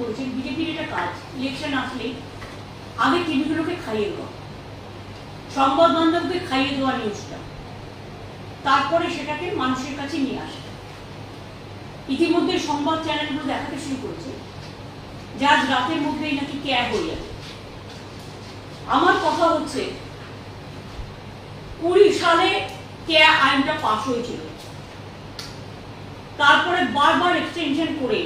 করেছেন বিজেপির এটা কাজ ইলেকশন আসলেই আগে টিভিগুলোকে খাইয়ে দেওয়া, সংবাদ মাধ্যমকে খাইয়ে দেওয়া নিউজটা তারপরে সেটাকে মানুষের কাছে নিয়ে আসা। ইতিমধ্যে সংবাদ চ্যানেলগুলো দেখাতে শুরু করেছে যে আজ রাতের মধ্যেই নাকি ক্যাব হয়ে যাবে। আমার কথা হচ্ছে, কুড়ি সালে ক্যা আইনটা পাশ হয়েছিল। তারপরে বারবার এক্সটেনশন করে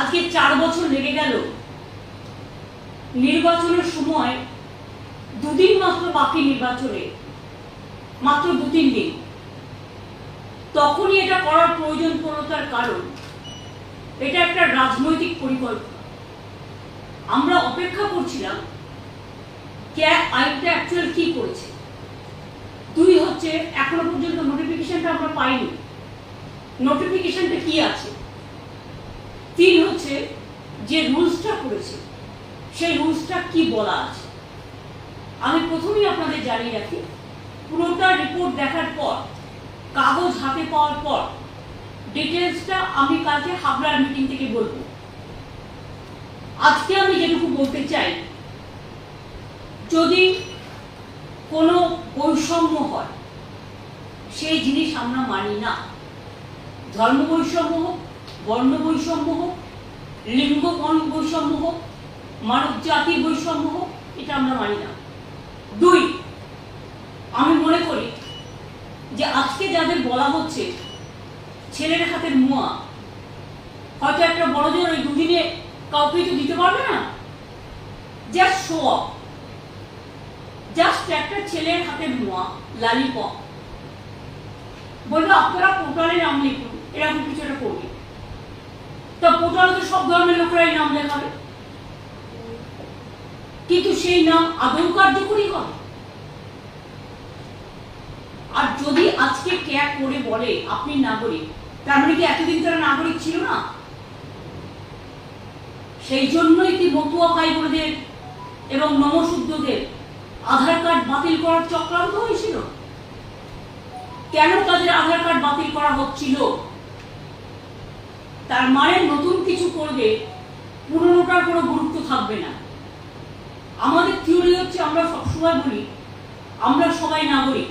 আজকে চার বছর লেগে গেল। নির্বাচনের সময় দুদিন মাত্র বাকি নির্বাচনে, মাত্র দু তিন দিন। তখনই এটা করার প্রয়োজন পড়ল তার কারণ, এটা একটা রাজনৈতিক পরিকল্পনা। আমরা অপেক্ষা করছিলাম ক্যা আইনটা অ্যাকচুয়াল কি করেছে। দুই হচ্ছে, এখনও পর্যন্ত নোটিফিকেশনটা আমরা পাইনি। নোটিফিকেশনটা কি আছে? হচ্ছে যে রুলসটা করেছে। সেই রুলসটা কি বলা আছে? আমি প্রথমেই আপনাদের জানিয়ে রাখি, পুরোটা রিপোর্ট দেখার পর, কাগজ হাতে পাওয়ার পর ডিটেলসটা আমি কালকে হাবড়ার মিটিং থেকে বলব। আজকে আমি যেটুকু বলতে চাই, যদি কোনো বৈষম্য হয়, সেই জিনিস আমরা মানি না। ধর্ম বৈষম্য হোক, বর্ণ বৈষম্য হোক লিঙ্গ বর্ণ বৈষম্য হোক মানব জাতির বৈষম্য হোক এটা আমরা মানি না। দুই, আমি মনে করি যে আজকে যাদের বলা হচ্ছে, ছেলের হাতের মুয়া, হয়তো একটা বড় ওই দুদিনে কাউকে তো দিতে পারবে না? জাস্ট শো জাস্ট একটা ছেলের হাতের মুয়া, লালিপপ। বলল আপনারা পোর্টালে নাম লিখুন, এরকম কিছু একটা করবে। সব ধরনের লোকেরাই নাম লেখাবে। কিন্তু সেই নাম আদৌ কার্যকরী হবে আর যদি আজকে ক্যাব করে বলে আপনি নাগরিক, তার মানে কি এতদিন তারা নাগরিক ছিল না? সেই জন্যই কি মতুয়া ভাই বোনদের এবং নমশুদ্ধদের আধার কার্ড বাতিল করার চক্রান্ত হয়েছিল? কেন তাদের আধার কার্ড বাতিল করা হচ্ছিল? তার মানে নতুন কিছু করবে পুরনোটার কোনো গুরুত্ব থাকবে না। আমাদের থিওরি হচ্ছে আমরা সবসময় বলি, আমরা সবাই নাগরিক।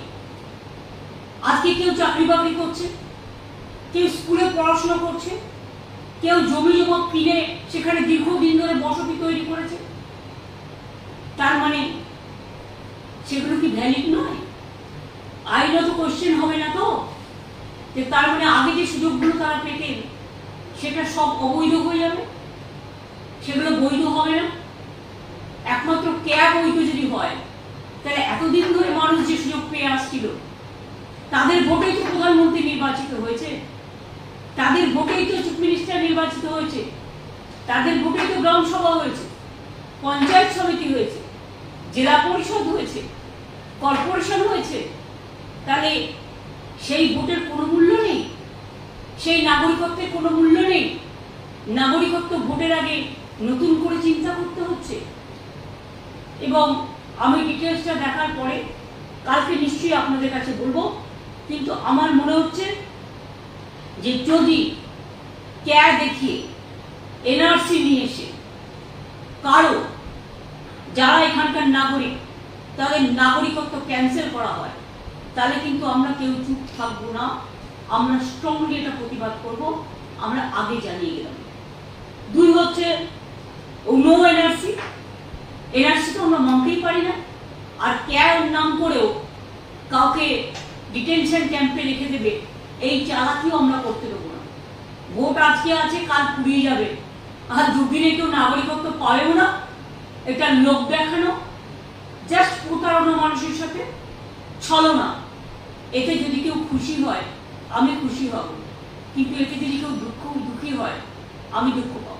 আজকে কেউ চাকরি বাকরি করছে, কেউ স্কুলে পড়াশোনা করছে, কেউ জমি জমা কিনে সেখানে দীর্ঘদিন ধরে বসতি তৈরি করেছে। তার মানে সেগুলো কি ভ্যালিড নয়? আইনত কোশ্চেন হবে না তো? যে তার মানে আগে যে সুযোগগুলো তারা পেতেন সেটা সব অবৈধ হয়ে যাবে? সেগুলো বৈধ হবে না? একমাত্র ক্যাব বৈধ যদি হয়, তাহলে এতদিন ধরে মানুষ যে সুযোগ পেয়ে আসছিল, তাদের ভোটেই তো প্রধানমন্ত্রী নির্বাচিত হয়েছে। তাদের ভোটেই তো চিফ মিনিস্টার নির্বাচিত হয়েছে। তাদের ভোটেই তো গ্রাম সভা হয়েছে, পঞ্চায়েত সমিতি হয়েছে, জেলা পরিষদ হয়েছে, কর্পোরেশন হয়েছে। তাহলে সেই ভোটের কোনো মূল্য সেই নাগরিকত্বের কোনো মূল্য নেই। নাগরিকত্ব ভোটের আগে নতুন করে চিন্তা করতে হচ্ছে। এবং আমি ডিটেলসটা দেখার পরে কালকে নিশ্চয়ই আপনাদের কাছে বলব, কিন্তু আমার মনে হচ্ছে যে যদি ক্যা দেখিয়ে এনআরসি নিয়ে এসে কারও, যারা এখানকার নাগরিক, তাদের নাগরিকত্ব ক্যান্সেল করা হয়, তাহলে কিন্তু আমরা কেউ চুপ থাকব না। আমরা স্ট্রংলি এটা প্রতিবাদ করব, আমরা আগে জানিয়ে গেলাম। দুই হচ্ছে নো এনআরসি এনআরসি তো আমরা মানতেই পারি না। আর ক্যার নাম করেও কাউকে ডিটেনশন ক্যাম্পে রেখে দেবে, এই চালাকিও আমরা করতে দেবো না। ভোট আজকে আছে, কাল পুড়িয়ে যাবে। আর দুদিনে কেউ নাগরিকত্ব পাবেও না, এটা লোক দেখানো জাস্ট প্রতারণা মানুষের সাথে, ছলনা। এতে যদি কেউ খুশি হয় আমি খুশি হব। কিন্তু এতে যদি কেউ দুঃখ দুঃখী হয় আমি দুঃখ পাবো।